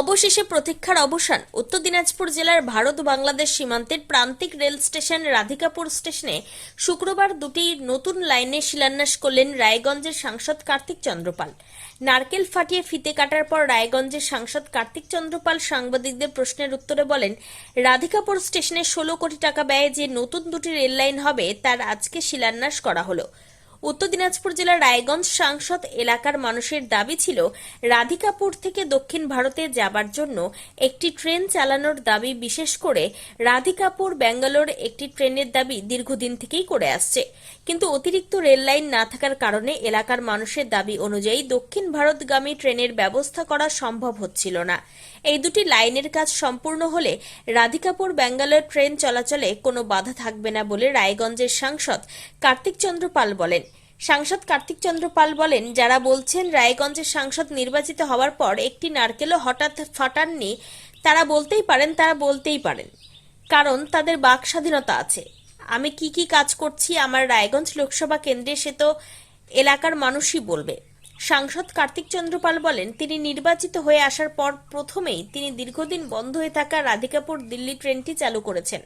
অবশেষে প্রতীক্ষার অবসান। উত্তর দিনাজপুর জেলার ভারত বাংলাদেশ সীমান্তের প্রান্তিক রেল স্টেশন রাধিকাপুর স্টেশনে শুক্রবার দুটি নতুন লাইনে শিলান্যাস করলেন রায়গঞ্জের সাংসদ কার্তিক চন্দ্রপাল। নারকেল ফাটিয়ে ফিতে কাটার পর রায়গঞ্জের সাংসদ কার্তিক চন্দ্রপাল সাংবাদিকদের প্রশ্নের উত্তরে বলেন, রাধিকাপুর স্টেশনে ষোলো কোটি টাকা ব্যয়ে যে নতুন দুটি রেল লাইন হবে, তার আজকে শিলান্যাস করা হলো। উত্তর দিনাজপুর জেলার রায়গঞ্জ সাংসদ এলাকার মানুষের দাবি ছিল, রাধিকাপুর থেকে দক্ষিণ ভারতে যাবার জন্য একটি ট্রেন চালানোর দাবি বিশেষ করে রাধিকাপুর, ব্যাঙ্গালোর একটি ট্রেনের দাবি দীর্ঘদিন থেকেই করে আসছে। কিন্তু অতিরিক্ত রেল লাইন না থাকার কারণে এলাকার মানুষের দাবি অনুযায়ী দক্ষিণ ভারতগামী ট্রেনের ব্যবস্থা করা সম্ভব হচ্ছিল না। এই দুটি লাইনের কাজ সম্পূর্ণ হলে রাধিকাপুর, ব্যাঙ্গালোর ট্রেন চলাচলে কোনো বাধা থাকবে না বলে রায়গঞ্জের সাংসদ কার্তিক চন্দ্র পাল বলেন। সাংসদ কার্তিক চন্দ্র পাল বলেন, যারা বলছেন রায়গঞ্জের সাংসদ নির্বাচিত হওয়ার পর একটি নারকেলও হঠাৎ ফাটাননি, তারা বলতেই পারেন, তারা বলতেই পারেন। কারণ তাদের বাক স্বাধীনতা আছে। আমি কি কি কাজ করছি আমার রায়গঞ্জ লোকসভা কেন্দ্রে সে তো এলাকার মানুষই বলবে। সাংসদ কার্তিক চন্দ্রপাল বলেন, তিনি নির্বাচিত হয়ে আসার পর প্রথমেই তিনি দীর্ঘদিন বন্ধ হয়ে থাকা রাধিকাপুর দিল্লি ট্রেনটি চালু করেছেন।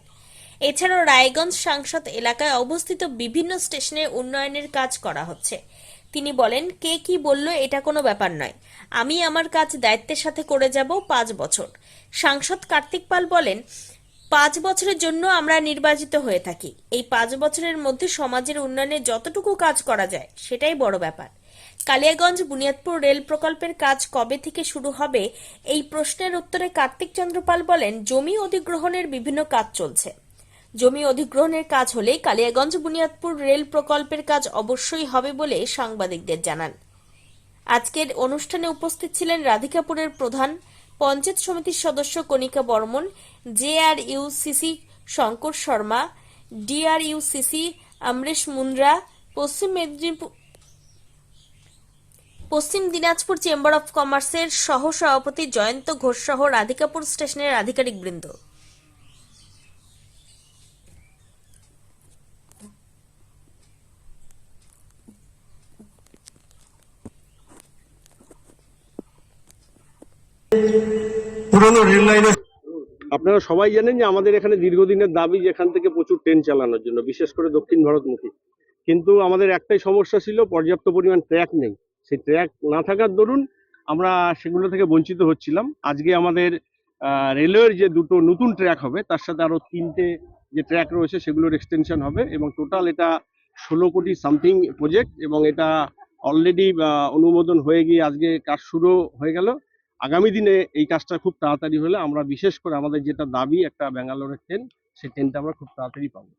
এছাড়াও রায়গঞ্জ সাংসদ এলাকায় অবস্থিত বিভিন্ন স্টেশনে উন্নয়নের কাজ করা হচ্ছে। তিনি বলেন, কে কি বলল এটা কোনো ব্যাপার নয়। আমি আমার কাজ দায়িত্বের সাথে করে যাব পাঁচ বছর। সাংসদ কার্তিক পাল বলেন, পাঁচ বছরের জন্য আমরা নির্বাচিত হয়ে থাকি। এই পাঁচ বছরের মধ্যে সমাজের উন্নয়নে যতটুকু কাজ করা যায়, সেটাই বড় ব্যাপার। কালিয়াগঞ্জ বুনিয়াদপুর রেল প্রকল্পের কাজ কবে থেকে শুরু হবে, এই প্রশ্নের উত্তরে কার্তিক চন্দ্রপাল বলেন, জমি অধিগ্রহণের বিভিন্ন কাজ চলছে। জমি অধিগ্রহণের কাজ হলে কালিয়াগঞ্জ বুনিয়াদপুর রেল প্রকল্পের কাজ অবশ্যই হবে বলে সাংবাদিকদের জানান। আজকের অনুষ্ঠানে উপস্থিত ছিলেন রাধিকাপুরের প্রধান পঞ্চায়েত সমিতির সদস্য কণিকা বর্মন জেআরইউসিসি শঙ্কর শর্মা ডিআরইউসিসি আমরেশ মুন্দ্রা, পশ্চিম মেদিনীপুর পশ্চিম দিনাজপুর চেম্বার অফ কমার্সের সহ সভাপতি জয়ন্ত ঘোষ সহ রাধিকাপুর স্টেশনের আধিকারিকবৃন্দ। পুরনো রেল লাইনে আপনারা সবাই জানেন যে আমাদের এখানে দীর্ঘদিনের দাবি যেখান থেকে প্রচুর ট্রেন চালানোর জন্য, বিশেষ করে দক্ষিণ ভারতমুখী। কিন্তু আমাদের একটাই সমস্যা ছিল, পর্যাপ্ত পরিমাণ ট্র্যাক নেই। সেই ট্র্যাক না থাকার দরুন আমরা সেগুলো থেকে বঞ্চিত হচ্ছিলাম। আজকে আমাদের রেলওয়ের যে দুটো নতুন ট্র্যাক হবে, তার সাথে আরও তিনটে যে ট্র্যাক রয়েছে, সেগুলোর এক্সটেনশন হবে এবং টোটাল এটা ষোলো কোটি সামথিং প্রজেক্ট এবং এটা অলরেডি অনুমোদন হয়ে গিয়ে আজকে কাজ শুরু হয়ে গেল। আগামী দিনে এই কাজটা খুব তাড়াতাড়ি হলে আমরা বিশেষ করে আমাদের যেটা দাবি একটা ব্যাঙ্গালোরের ট্রেন সেই ট্রেনটা আমরা খুব তাড়াতাড়ি পাবো।